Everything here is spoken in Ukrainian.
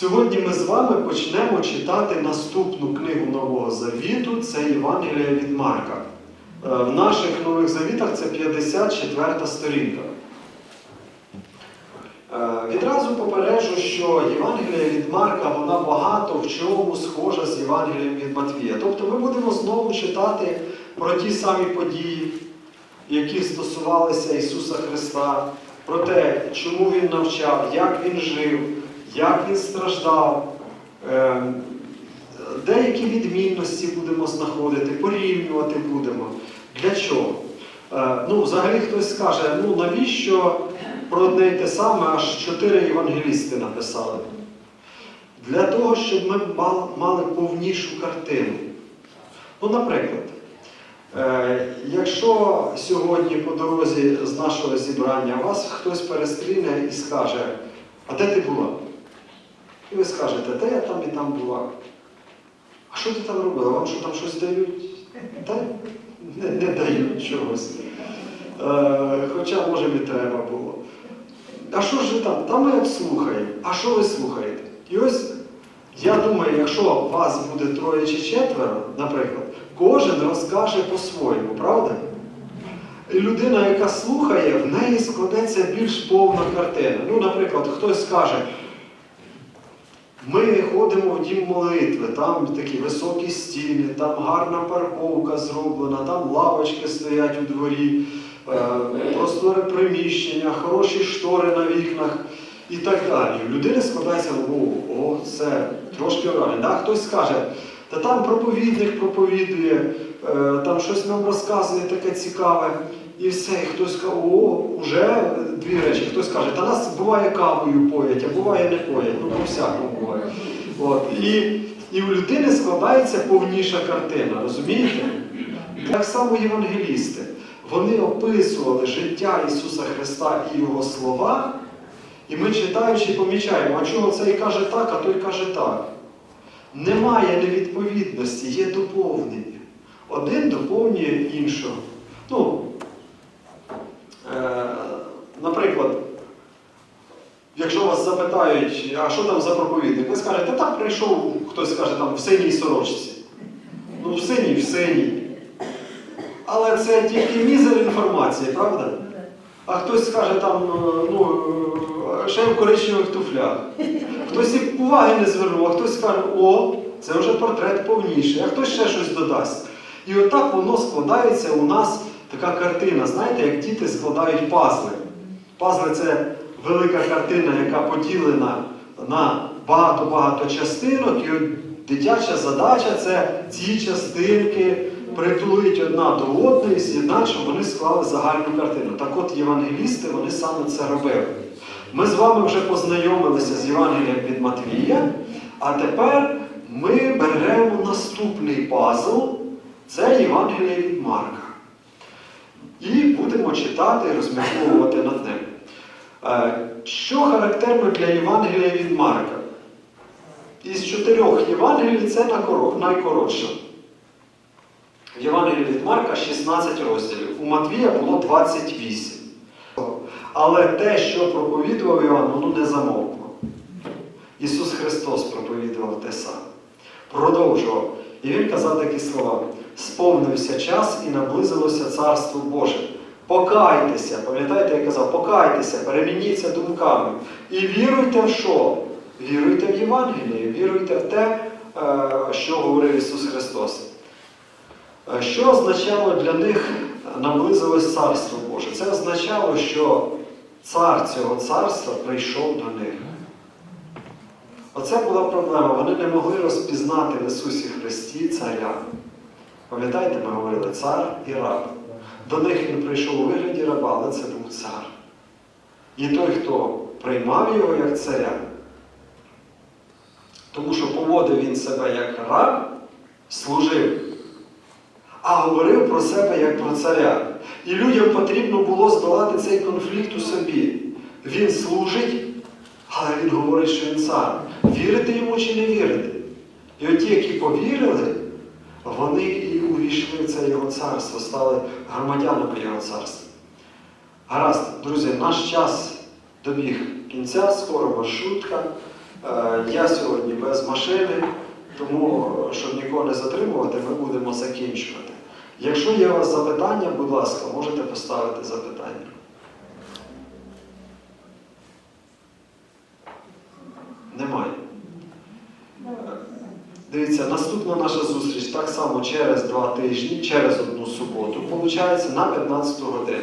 Сьогодні ми з вами почнемо читати наступну книгу Нового Завіту це Євангелія від Марка. Е, В наших нових завітах це 54 сторінка. Е, Відразу попереджу, що Євангелія від Марка вона багато в чому схожа з Євангелієм від Матвія. Тобто ми будемо знову читати про ті самі події, які стосувалися Ісуса Христа, про те, чому Він навчав, як Він жив, як Він страждав. Е, Деякі відмінності будемо знаходити, порівнювати будемо. Для чого? Е, Ну, взагалі хтось скаже, ну навіщо про одне й те саме аж чотири євангелісти написали? Для того, щоб ми мали повнішу картину. Ну, наприклад, е, якщо сьогодні по дорозі з нашого зібрання вас хтось перестріне і скаже, а де ти була? І ви скажете, та я там і там була. А що ти там робила? Вам що там щось дають? Та не, не дають чогось. Е, хоча, може, і треба було. А що ж ви там? Та ми от слухаємо. А що ви слухаєте? І ось я думаю, якщо вас буде троє чи четверо, наприклад, кожен розкаже по-своєму, правда? Людина, яка слухає, в неї складеться більш повна картина. Ну, наприклад, хтось скаже, ми ходимо в дім молитви, там такі високі стіни, там гарна парковка зроблена, там лавочки стоять у дворі, е, просторе приміщення, хороші штори на вікнах і так далі. У людини складається, о, о це трошки реально. Да? Хтось скаже, та там проповідник проповідує, е, там щось нам розказує таке цікаве. І все, і хтось каже, о, вже дві речі. Хтось каже, та нас буває кавою поять, а буває не поять. Ну, по-всякому буває. От. І, і у людини складається повніша картина, розумієте? Так само євангелісти. Вони описували життя Ісуса Христа і Його слова, і ми читаючи помічаємо, а чого цей каже так, а той каже так. Немає невідповідності, є доповнення. Один доповнює іншого. Ну, Е, Наприклад, якщо вас запитають, а що там за проповідник, ви скажете, та там прийшов, хтось скаже там в синій сорочці. Ну, в синій, в синій. Але це тільки мізер інформації, правда? А хтось скаже там, ну, е, ще в коричневих туфлях. Хтось і уваги не звернув, а хтось скаже, о, це вже портрет повніший, а хтось ще щось додасть. І отак воно складається у нас така картина, знаєте, як діти складають пазли. Пазли це велика картина, яка поділена на багато-багато частинок, і дитяча задача це ці частинки притулити одна до одної, з'єднати, щоб вони склали загальну картину. Так от євангелісти вони саме це робили. Ми з вами вже познайомилися з Євангелієм від Матвія, а тепер ми беремо наступний пазл це Євангеліє від Марка. І будемо читати розмірковувати над ним. Е, Що характерно для Євангелія від Марка? Із чотирьох Євангелій це найкоротше. В Євангелії від Марка 16 розділів. У Матвія було 28. Але те, що проповідував Іван, воно не замовкло. Христос проповідував те саме. Продовжував. І він казав такі слова: сповнився час і наблизилося Царство Боже. Покайтеся, пам'ятаєте, я казав, покайтеся, перемініться думками. І віруйте в що? Віруйте в Євангеліє, віруйте в те, е, що говорив Ісус Христос. Е, Що означало для них наблизилось Царство Боже? Це означало, що цар цього царства прийшов до них. Оце була проблема. Вони не могли розпізнати в Ісусі Христі царя. Пам'ятаєте, ми говорили цар і раб. До них він прийшов у вигляді раба, але це був цар. І той, хто приймав його як царя, тому що поводив він себе як раб, служив, а говорив про себе як про царя. І людям потрібно було здолати цей конфлікт у собі. Він служить, але він говорить, що він цар. Вірити йому чи не вірити? І от ті, які повірили, вони і увійшли в це його царство, стали громадянами його царства. Гаразд, друзі, наш час добіг кінця, скоро маршрутка. Е, Я сьогодні без машини, тому, щоб нікого не затримувати, ми будемо закінчувати. Якщо є у вас запитання, будь ласка, можете поставити запитання. Немає. Дивіться, наступна наша зустріч так само через два тижні, через одну суботу, виходить, на 15 годину.